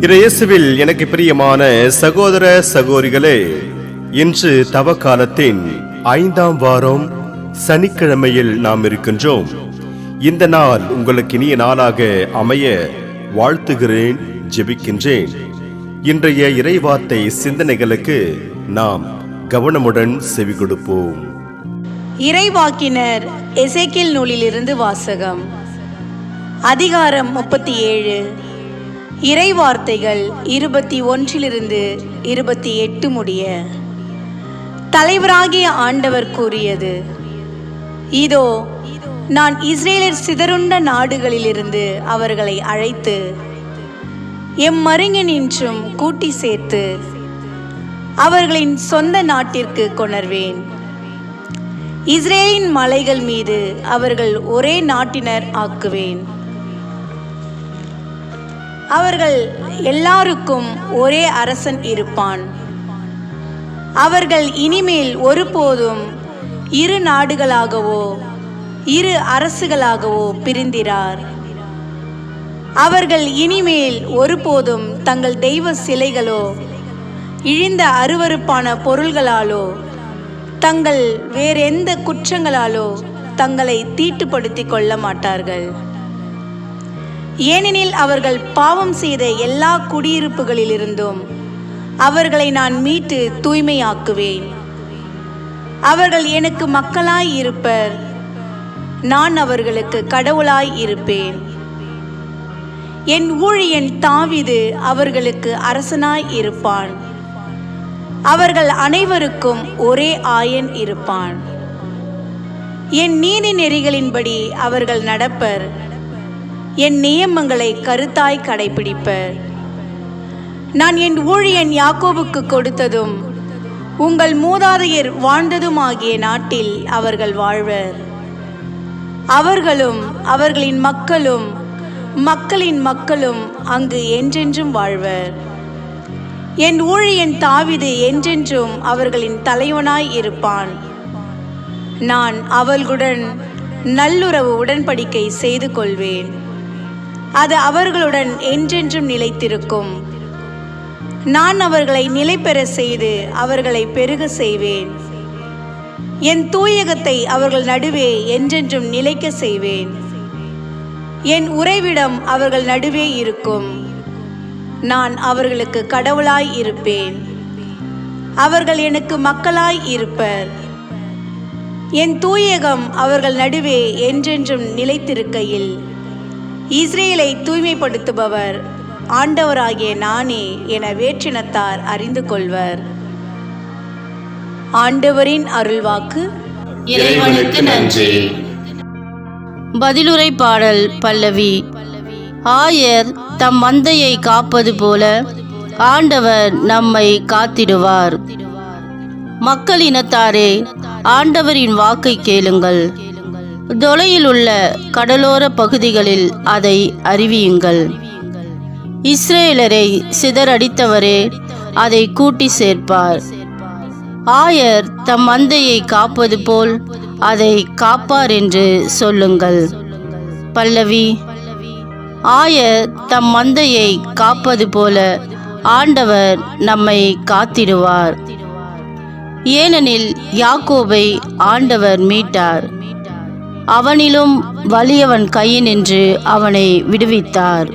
இறையேசுவில் எனக்கு பிரியமான சகோதர சகோதரிகளே இன்று தவ காலத்தின் ஐந்தாம் வாரம் சனிக்கிழமையில் நாம் இருக்கின்றோம். இந்த நாள் உங்களுக்கு இனிய நாளாக அமைய வாழ்த்துகிறேன் ஜெபிக்கின்றேன். இன்றைய இறைவார்த்தை சிந்தனைகளுக்கு நாம் கவனமுடன் செவி கொடுப்போம். இறைவாக்கினர் எசேக்கியேல் நூலிலிருந்து வாசகம். அதிகாரம் முப்பத்தி ஏழு. இறைவார்த்தைகள் இருபத்தி ஒன்றிலிருந்து இருபத்தி எட்டு முடிய. தலைவராகிய ஆண்டவர் கூறியது இதோ நான் இஸ்ரேலர் சிதறுண்ட நாடுகளிலிருந்து அவர்களை அழைத்து எம் மருங்கினின்றும் கூட்டி சேர்த்து அவர்களின் சொந்த நாட்டிற்கு கொணர்வேன். இஸ்ரேலின் மலைகள் மீது அவர்கள் ஒரே நாட்டினர் ஆக்குவேன். அவர்கள் எல்லாருக்கும் ஒரே அரசன் இருப்பான். அவர்கள் இனிமேல் ஒருபோதும் இரு நாடுகளாகவோ இரு அரசுகளாகவோ பிரிந்திரார். அவர்கள் இனிமேல் ஒருபோதும் தங்கள் தெய்வ சிலைகளோ இழிந்த அருவருப்பான பொருள்களாலோ தங்கள் வேறெந்த குற்றங்களாலோ தங்களை தீட்டுப்படுத்திக் கொள்ள மாட்டார்கள். ஏனெனில் அவர்கள் பாவம் செய்த எல்லா குடியிருப்புகளிலிருந்தும் அவர்களை நான் மீட்டு தூய்மையாக்குவேன். அவர்கள் எனக்கு மக்களாய் இருப்பர். நான் அவர்களுக்கு கடவுளாய் இருப்பேன். என் ஊழியன் தாவிது அவர்களுக்கு அரசனாய் இருப்பான். அவர்கள் அனைவருக்கும் ஒரே ஆயன் இருப்பான். என் நீதி நெறிகளின்படி அவர்கள் நடப்பர். என் நியமங்களை கருத்தாய் கடைபிடிப்பர் நான் என் ஊழியன் யாக்கோவுக்கு கொடுத்ததும் உங்கள் மூதாதையர் வாழ்ந்ததுமாகிய நாட்டில் அவர்கள் வாழ்வர். அவர்களும் அவர்களின் மக்களும் மக்களின் மக்களும் அங்கு என்றென்றும் வாழ்வர். என் ஊழியன் தாவிது என்றென்றும் அவர்களின் தலைவனாய் இருப்பான். நான் அவர்களுடன் நல்லுறவு உடன்படிக்கை செய்து கொள்வேன். அது அவர்களுடன் என்றென்றும் நிலைத்திருக்கும். நான் அவர்களை நிலை பெற செய்து அவர்களை பெருக செய்வேன். என் தூயகத்தை அவர்கள் நடுவே என்றென்றும் நிலைக்க செய்வேன். என் உறைவிடம் அவர்கள் நடுவே இருக்கும். நான் அவர்களுக்கு கடவுளாய் இருப்பேன். அவர்கள் எனக்கு மக்களாய் இருப்பர். என் தூயகம் அவர்கள் நடுவே என்றென்றும் நிலைத்திருக்கையில் இஸ்ரேலை தூய்மைப்படுத்துபவர். ஆண்டவராகிய நானே என வேற்றினத்தார் அறிந்து கொள்வர். ஆண்டவரின் அருள்வாக்கு. இறைவனுக்கு நன்றி. பதிலுரை பாடல் பல்லவி. ஆயர் தம் மந்தையை காப்பது போல ஆண்டவர் நம்மை காத்திடுவார். மக்களினத்தாரே ஆண்டவரின் வாக்கை கேளுங்கள். தொலையில் உள்ள கடலோர பகுதிகளில் அதை அறிவியுங்கள். இஸ்ரேலரை சிதறடித்தவரே அதை கூட்டி சேர்ப்பார். ஆயர் தம் மந்தையை காப்பது போல் அதை காப்பார் என்று சொல்லுங்கள். பல்லவி ஆயர் தம் மந்தையை காப்பது போல ஆண்டவர் நம்மை காத்திடுவார். ஏனெனில் யாக்கோபை ஆண்டவர் மீட்டார். அவனிலும் வலியவன் கையினின்று அவனை விடுவித்தார்.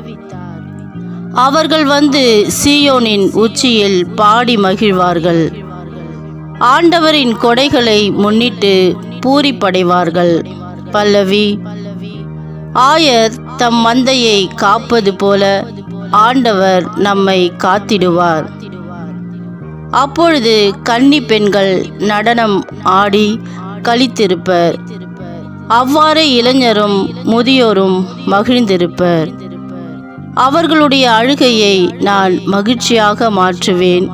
அவர்கள் வந்து சீயோனின் உச்சியில் பாடி மகிழ்வார்கள். ஆண்டவரின் கொடைகளை முன்னிட்டு பூரிப்படைவார்கள். பல்லவி ஆயர் தம் மந்தையை காப்பது போல ஆண்டவர் நம்மை காத்திடுவார். அப்பொழுது கன்னி பெண்கள் நடனம் ஆடி கழித்திருப்பர் அவ்வாறே இளைஞரும் முதியோரும் மகிழ்ந்திருப்பர். அவர்களுடைய அழுகையை நான் மகிழ்ச்சியாக மாற்றுவேன்.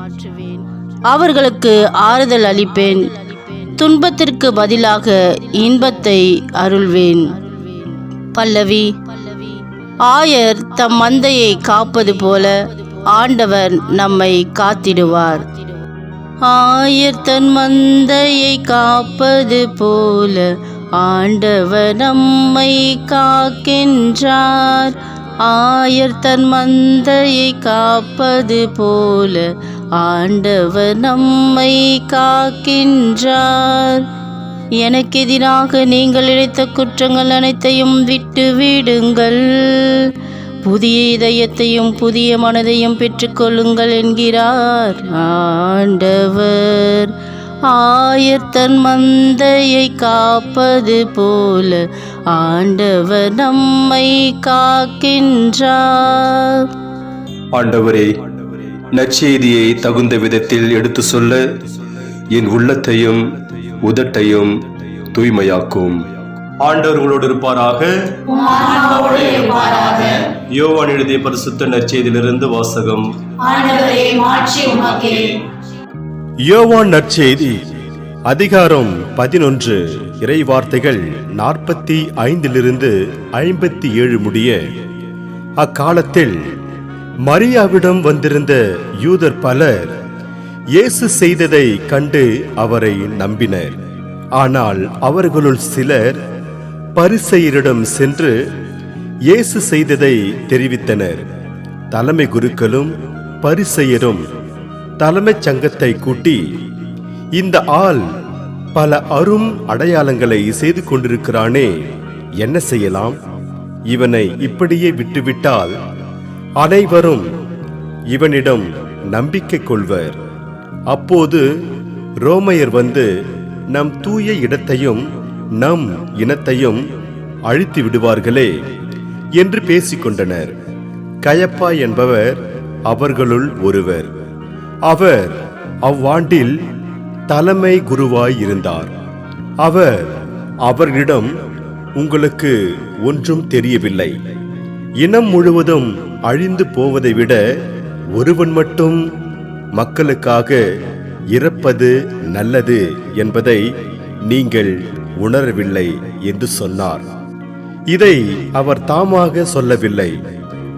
அவர்களுக்கு ஆறுதல் அளிப்பேன். துன்பத்திற்கு பதிலாக இன்பத்தை அருள்வேன். பல்லவி ஆயர் தம் மந்தையை காப்பது போல ஆண்டவர் நம்மை காத்திடுவார். ஆயர் தன் மந்தையை காப்பது போல ஆண்டவர் நம்மை காக்கின்றார். ஆயர் தன் மந்தையை காப்பது போல ஆண்டவர் நம்மை காக்கின்றார். எனக்கு எதிராக நீங்கள் இழைத்த குற்றங்கள் அனைத்தையும் விட்டு விடுங்கள். புதிய இதயத்தையும் புதிய மனதையும் பெற்றுக்கொள்ளுங்கள் என்கிறார் ஆண்டவர். ஆயர் தன் மந்தையை காப்பது போல ஆண்டவர் நம்மை காக்கின்றார். ஆண்டவரே நற்செய்தியை தகுந்த விதத்தில் எடுத்து சொல்ல என் உள்ளத்தையும் உதட்டையும் தூய்மையாக்கும். ஆண்டவர் உங்களோடு இருப்பாராக. யோவான் எழுதிய பரிசுத்த நற்செய்தியிலிருந்து வாசகம். ஆண்டவரே மாட்சி உமக்கே. யோவான் நற்செய்தி அதிகாரம் பதினொன்று இறை வார்த்தைகள் நாற்பத்தி ஐந்திலிருந்து ஐம்பத்தி ஏழு முடிய அக்காலத்தில் மரியாவிடம் வந்திருந்த யூதர் பலர் இயேசு செய்ததை கண்டு அவரை நம்பினர். ஆனால் அவர்களுள் சிலர் பரிசெயரிடம் சென்று இயேசு செய்ததை தெரிவித்தனர். தலைமை குருக்களும் பரிசெயரும் தலைமைச் சங்கத்தை கூட்டி இந்த ஆள் பல அரும் அடையாளங்களை செய்து கொண்டிருக்கிறானே என்ன செய்யலாம்? இவனை இப்படியே விட்டுவிட்டால் அனைவரும் இவனிடம் நம்பிக்கை கொள்வர். அப்போது ரோமையர் வந்து நம் தூய இடத்தையும் நம் இனத்தையும் அழித்து விடுவார்களே என்று பேசிக்கொண்டனர். கயப்பா என்பவர் அவர்களுள் ஒருவர். அவர் அவ்வாண்டில் தலைமை குருவாய் இருந்தார். அவர் அவர்களிடம் உங்களுக்கு ஒன்றும் தெரியவில்லை. இனம் முழுவதும் அழிந்து போவதை விட ஒருவன் மட்டும் மக்களுக்காக இறப்பது நல்லது என்பதை நீங்கள் உணரவில்லை என்று சொன்னார். இதை அவர் தாமாக சொல்லவில்லை.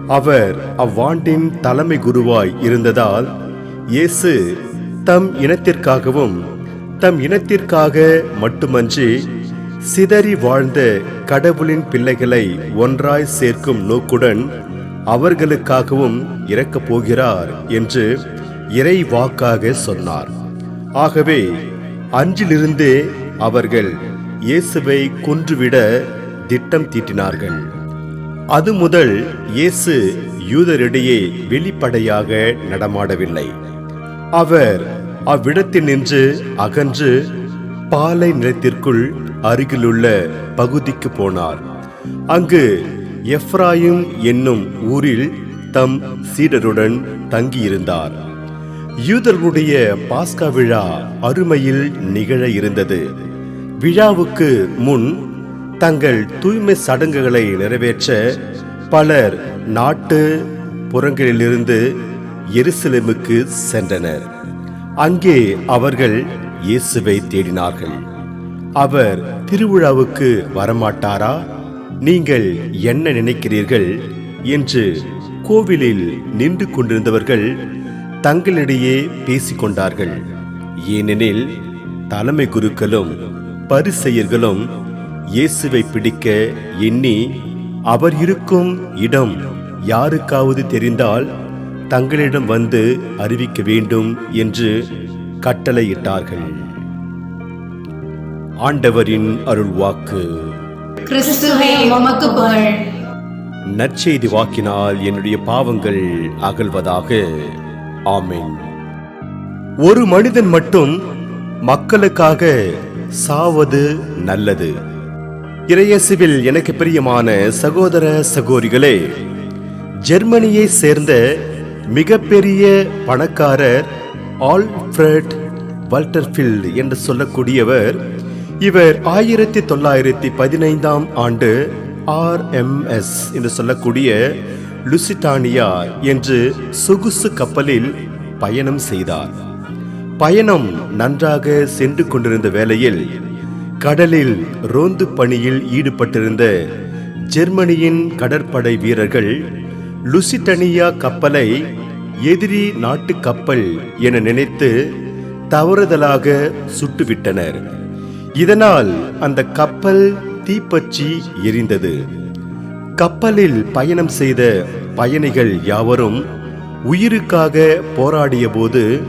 அவர் அவ்வாண்டின் தலைமை குருவாய் இருந்ததால் இயேசு தம் இனத்திற்காகவும் தம் இனத்திற்காக மட்டுமன்றி சிதறி வாழ்ந்த கடவுளின் பிள்ளைகளை ஒன்றாய் சேர்க்கும் நோக்குடன் அவர்களுக்காகவும் இறக்கப் போகிறார் என்று இறை வாக்காக சொன்னார். ஆகவே அன்றிலிருந்தே அவர்கள் இயேசுவை கொன்றுவிட திட்டம் தீட்டினார்கள். அது முதல் இயேசு யூதரிடையே வெளிப்படையாக நடமாடவில்லை. அவர் அவ்விடத்தில் நின்று அகன்று பாலை நிலத்திற்குள் அருகிலுள்ள பகுதிக்கு போனார். அங்கு எஃப்ராயும் என்னும் ஊரில் தம் சீடருடன் தங்கியிருந்தார். யூதர்களுடைய பாஸ்கா விழா அருமையில் நிகழ இருந்தது. விழாவுக்கு முன் தங்கள் தூய்மை சடங்குகளை நிறைவேற்ற பலர் நாட்டு புறங்களிலிருந்து எருசலேமுக்கு சென்றனர். அங்கே அவர்கள் இயேசுவை தேடினார்கள். அவர் திருவிழாவுக்கு வரமாட்டாரா? நீங்கள் என்ன நினைக்கிறீர்கள்? என்று கோவிலில் நின்று கொண்டிருந்தவர்கள் தங்களிடையே பேசிக்கொண்டார்கள். ஏனெனில் தலைமை குருக்களும் பரிசெயர்களும் இயேசுவை பிடிக்க எண்ணி அவர் இருக்கும் இடம் யாருக்காவது தெரிந்தால் தங்களிடம் வந்து அறிவிக்க வேண்டும் என்று கட்டளையிட்டார்கள். ஆண்டவரின் உமக்கு புகழ். நற்செய்தி வாக்கினால் என்னுடைய பாவங்கள் அகல்வதாக. ஆமென். ஒரு மனிதன் மட்டும் மக்களுக்காக சாவது நல்லது. இறையசுவில் எனக்கு பிரியமான சகோதர சகோதரிகளே ஜெர்மனியை சேர்ந்த மிகப்பெரிய பணக்காரர் ஆல்ஃபிரட் வல்டர்ஃபீல்ட் என்று சொல்லக்கூடியவர். இவர் ஆயிரத்தி தொள்ளாயிரத்தி பதினைந்தாம் ஆண்டு ஆர்எம்எஸ் என்று சொல்லக்கூடிய லுசிட்டானியா என்று சொகுசு கப்பலில் பயணம் செய்தார். பயணம் நன்றாக சென்று கொண்டிருந்த வேளையில் கடலில் ரோந்து பணியில் ஈடுபட்டிருந்த ஜெர்மனியின் கடற்படை வீரர்கள் லுசிட்டனியா கப்பலை எதிரி நாட்டு கப்பல் என நினைத்து தவறுதலாக சுட்டுவிட்டனர். இதனால் அந்த கப்பல் தீப்பற்றி எரிந்தது. கப்பலில் பயணம் செய்த பயணிகள் யாவரும் உயிருக்காக போராடியபோது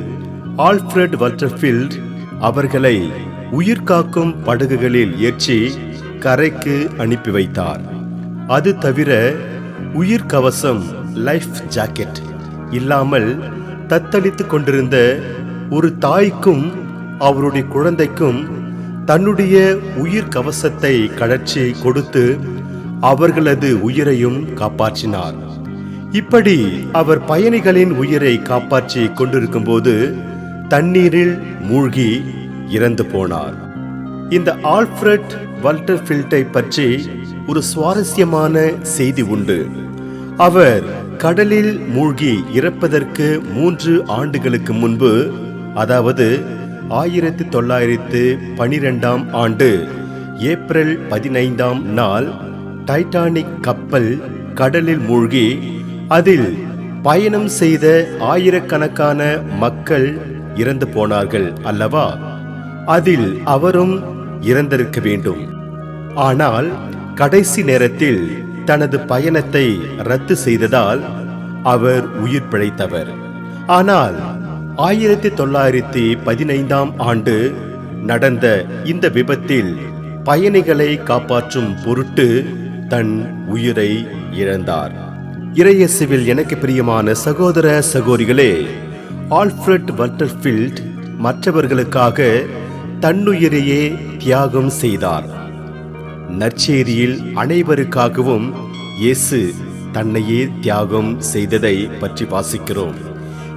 ஆல்ஃபிரட் வல்டர்ஃபீல்ட் அவர்களை உயிர்காக்கும் படகுகளில் ஏற்றி கரைக்கு அனுப்பி வைத்தார். அது தவிர உயிர்கவசம் லைஃப் ஜாக்கெட் இல்லாமல் தத்தளித்துக் கொண்டிருந்த ஒரு தாய்க்கும் அவருடைய குழந்தைக்கும் தன்னுடைய உயிர் கவசத்தை கழற்றி கொடுத்து அவர்களது உயிரையும் காப்பாற்றினார். இப்படி அவர் பயணிகளின் உயிரை காப்பாற்றி கொண்டிருக்கும்போது தண்ணீரில் மூழ்கி இறந்து போனார். இந்த ஆல்ஃபிரட் வல்டர்ஃபில்டை பற்றி ஒரு சுவாரஸ்யமான செய்தி உண்டு. அவர் கடலில் மூழ்கி இறப்பதற்கு மூன்று ஆண்டுகளுக்கு முன்பு அதாவது ஆயிரத்தி தொள்ளாயிரத்து பனிரெண்டாம் ஆண்டு ஏப்ரல் பதினைந்தாம் நாள் டைட்டானிக் கப்பல் கடலில் மூழ்கி அதில் பயணம் செய்த ஆயிரக்கணக்கான மக்கள் இறந்து போனார்கள் அல்லவா? அதில் அவரும் இறந்திருக்க வேண்டும். ஆனால் கடைசி நேரத்தில் தனது பயணத்தை ரத்து செய்ததால் அவர் உயிர் பிழைத்தவர். ஆனால் ஆயிரத்தி தொள்ளாயிரத்தி பதினைந்தாம் ஆண்டு நடந்த இந்த விபத்தில் பயணிகளை காப்பாற்றும் பொருட்டு தன் உயிரை இழந்தார். இறையசுவில் எனக்கு பிரியமான சகோதர சகோதரிகளே ஆல்ஃபிரட் வட்டர்ஃபீல்ட் மற்றவர்களுக்காக தன்னுயிரையே தியாகம் செய்தார். நற்செய்தியில் அனைவருக்காகவும் இயேசு தன்னையே தியாகம் செய்ததை பற்றி வாசிக்கிறோம்.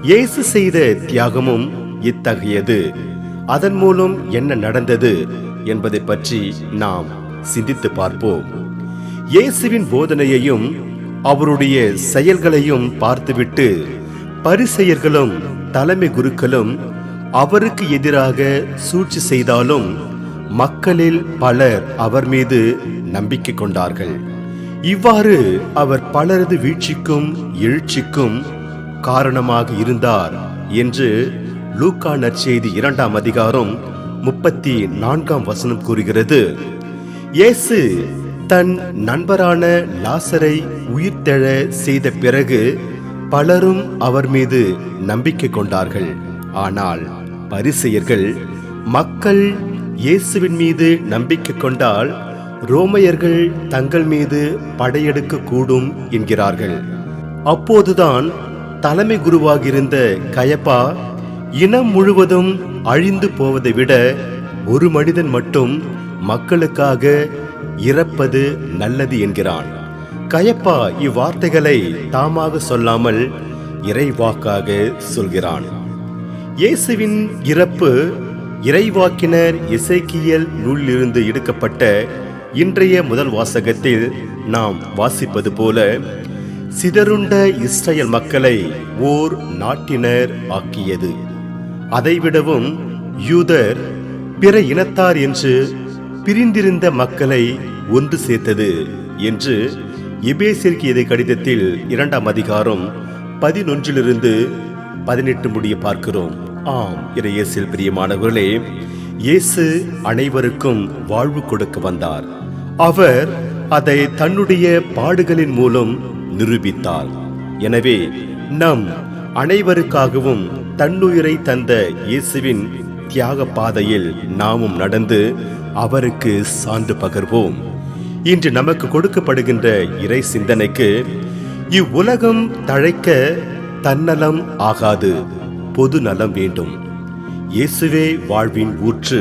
இயேசு செய்த தியாகமும் இத்தகையது. அதன் மூலம் என்ன நடந்தது என்பதை பற்றி நாம் சிந்தித்து பார்ப்போம். இயேசுவின் போதனையையும் அவருடைய செயல்களையும் பார்த்துவிட்டு பரிசெயர்களும் தலைமை குருக்களும் அவருக்கு எதிராக சூழ்ச்சி செய்தாலும் மக்களில் பலர் அவர் மீது நம்பிக்கை கொண்டார்கள். இவ்வாறு அவர் பலரது வீழ்ச்சிக்கும் எழுச்சிக்கும் காரணமாக இருந்தார் என்று லூக்கா நற்செய்தி இரண்டாம் அதிகாரம் முப்பத்தி நான்காம் வசனம் கூறுகிறது. இயேசு தன் நண்பரான லாசரை உயிர்த்தெழ செய்த பிறகு பலரும் அவர் மீது நம்பிக்கை கொண்டார்கள். ஆனால் பரிசெயர்கள் மக்கள் இயேசுவின் மீது நம்பிக்கை கொண்டால் ரோமையர்கள் தங்கள் மீது படையெடுக்க கூடும் என்கிறார்கள். அப்போதுதான் தலைமை குருவாகியிருந்த கயப்பா இனம் முழுவதும் அழிந்து போவதை விட ஒரு மனிதன் மட்டும் மக்களுக்காக இறப்பது நல்லது என்கிறான். கயப்பா இவ்வார்த்தைகளை தாமாக சொல்லாமல் இறைவாக்காக சொல்கிறான். இயேசுவின் இறப்பு இறைவாக்கினர் இசைக்கியல் நூலிலிருந்து எடுக்கப்பட்ட இன்றைய முதல் வாசகத்தில் நாம் வாசிப்பது போல சிதறுண்ட இஸ்ரேல் மக்களை ஓர் நாட்டினர் ஆக்கியது. அதைவிடவும் யூதர் பிற இனத்தார் என்று பிரிந்திருந்த மக்களை ஒன்று சேர்த்தது என்று எபேசிற்கு எதை கடிதத்தில் இரண்டாம் அதிகாரம் பதினொன்றிலிருந்து பதினெட்டு முடிய பார்க்கிறோம். ஆம் இறையேசில் பிரியமானவர்களே இயேசு அனைவருக்கும் வாழ்வு கொடுக்க வந்தார். அவர் அதை தன்னுடைய பாடுகளின் மூலம் நிரூபித்தார். எனவே நம் அனைவருக்காகவும் தன்னுயிரை தந்த இயேசுவின் தியாக பாதையில் நாமும் நடந்து அவருக்கு சான்று பகர்வோம். இன்று நமக்கு கொடுக்கப்படுகின்ற இறை சிந்தனைக்கு இவ்வுலகம் தழைக்க தன்னலம் ஆகாது. பொது நலம் வேண்டும். இயேசுவே வாழ்வின் ஊற்று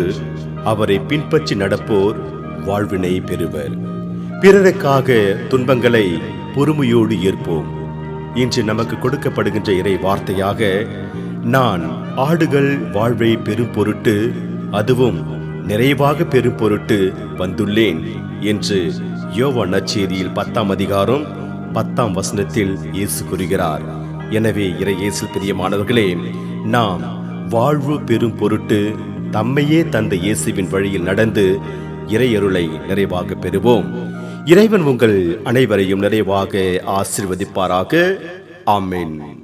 அவரை பின்பற்றி நடப்போர் வாழ்வினை பெறுவர். பிறருக்காக துன்பங்களை பொறுமையோடு ஏற்போம். இன்று நமக்கு கொடுக்கப்படுகின்ற இறை வார்த்தையாக நான் ஆடுகள் வாழ்வை பெரும் பொருட்டு அதுவும் நிறைவாக பெரும் பொருட்டு வந்துள்ளேன் என்று யோவா நச்சேரியில் பத்தாம் அதிகாரம் பத்தாம் வசனத்தில் இயேசு கூறுகிறார். எனவே இறை இயேசு பிரியமானவர்களே நாம் வாழ்வு பெரும் பொருட்டு தம்மையே தந்த இயேசுவின் வழியில் நடந்து இறையருளை நிறைவாக பெறுவோம். இறைவன் உங்கள் அனைவரையும் நிறைவாக ஆசிர்வதிப்பாராக. ஆமேன்.